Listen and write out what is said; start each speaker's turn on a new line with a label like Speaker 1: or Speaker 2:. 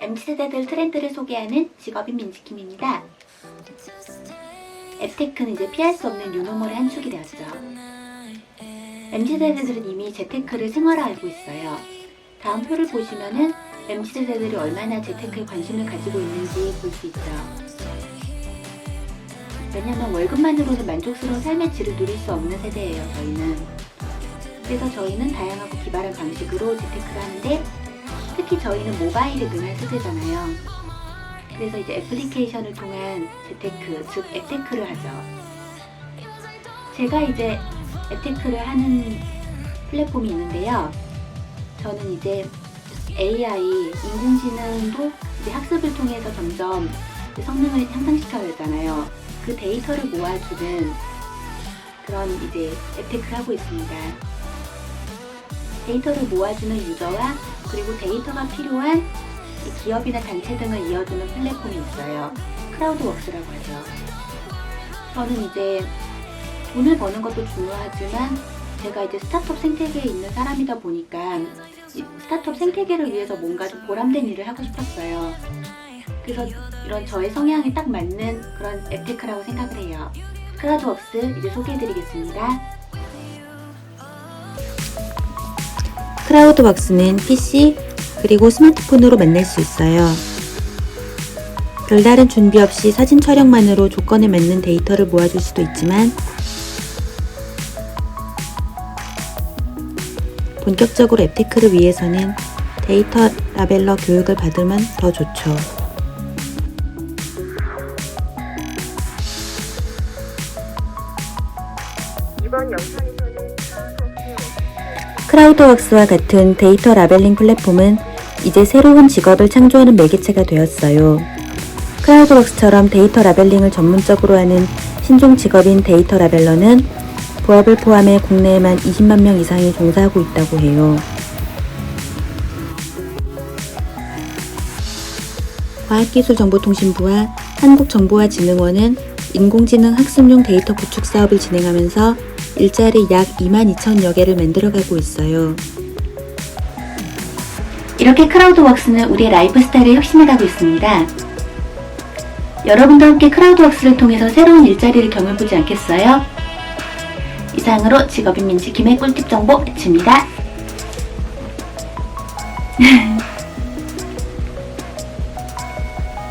Speaker 1: MZ세대들 트렌드를 소개하는 직업인 민지킴입니다. 앱테크는 이제 피할 수 없는 뉴노멀의 한 축이 되었죠. MZ세대들은 이미 재테크를 생활화하고 있어요. 다음 표를 보시면은 MZ세대들이 얼마나 재테크에 관심을 가지고 있는지 볼 수 있죠. 왜냐면 월급만으로는 만족스러운 삶의 질을 누릴 수 없는 세대예요, 저희는. 그래서 저희는 다양하고 기발한 방식으로 재테크를 하는데 특히 저희는 모바일에 능한 세대잖아요. 그래서 이제 애플리케이션을 통한 재테크, 즉 앱테크를 하죠. 제가 이제 앱테크를 하는 플랫폼이 있는데요. 저는 이제 AI, 인공지능도 이제 학습을 통해서 점점 성능을 향상시켜야 되잖아요. 그 데이터를 모아주는 그런 이제 앱테크를 하고 있습니다. 데이터를 모아주는 유저와 그리고 데이터가 필요한 이 기업이나 단체 등을 이어주는 플랫폼이 있어요. 크라우드웍스라고 하죠. 저는 이제 돈을 버는 것도 중요하지만 제가 이제 스타트업 생태계에 있는 사람이다 보니까 이 스타트업 생태계를 위해서 뭔가 좀 보람된 일을 하고 싶었어요. 그래서 이런 저의 성향에 딱 맞는 그런 앱테크라고 생각을 해요. 크라우드웍스 이제 소개해드리겠습니다.
Speaker 2: 크라우드박스는 PC 그리고 스마트폰으로 만날 수 있어요. 별다른 준비 없이 사진 촬영만으로 조건에 맞는 데이터를 모아줄 수도 있지만 본격적으로 앱테크를 위해서는 데이터 라벨러 교육을 받으면 더 좋죠.
Speaker 3: 이번 영상에서는
Speaker 2: 크라우드웍스와 같은 데이터 라벨링 플랫폼은 이제 새로운 직업을 창조하는 매개체가 되었어요. 크라우드웍스처럼 데이터 라벨링을 전문적으로 하는 신종 직업인 데이터 라벨러는 부업을 포함해 국내에만 20만 명 이상이 종사하고 있다고 해요. 과학기술정보통신부와 한국정보화진흥원은 인공지능 학습용 데이터 구축 사업을 진행하면서 일자리 약 2만 2천여 개를 만들어가고 있어요.
Speaker 1: 이렇게 크라우드웍스는 우리의 라이프 스타일을 혁신해가고 있습니다. 여러분도 함께 크라우드웍스를 통해서 새로운 일자리를 경험해보지 않겠어요? 이상으로 직업인 민지 김의 꿀팁 정보 마칩니다.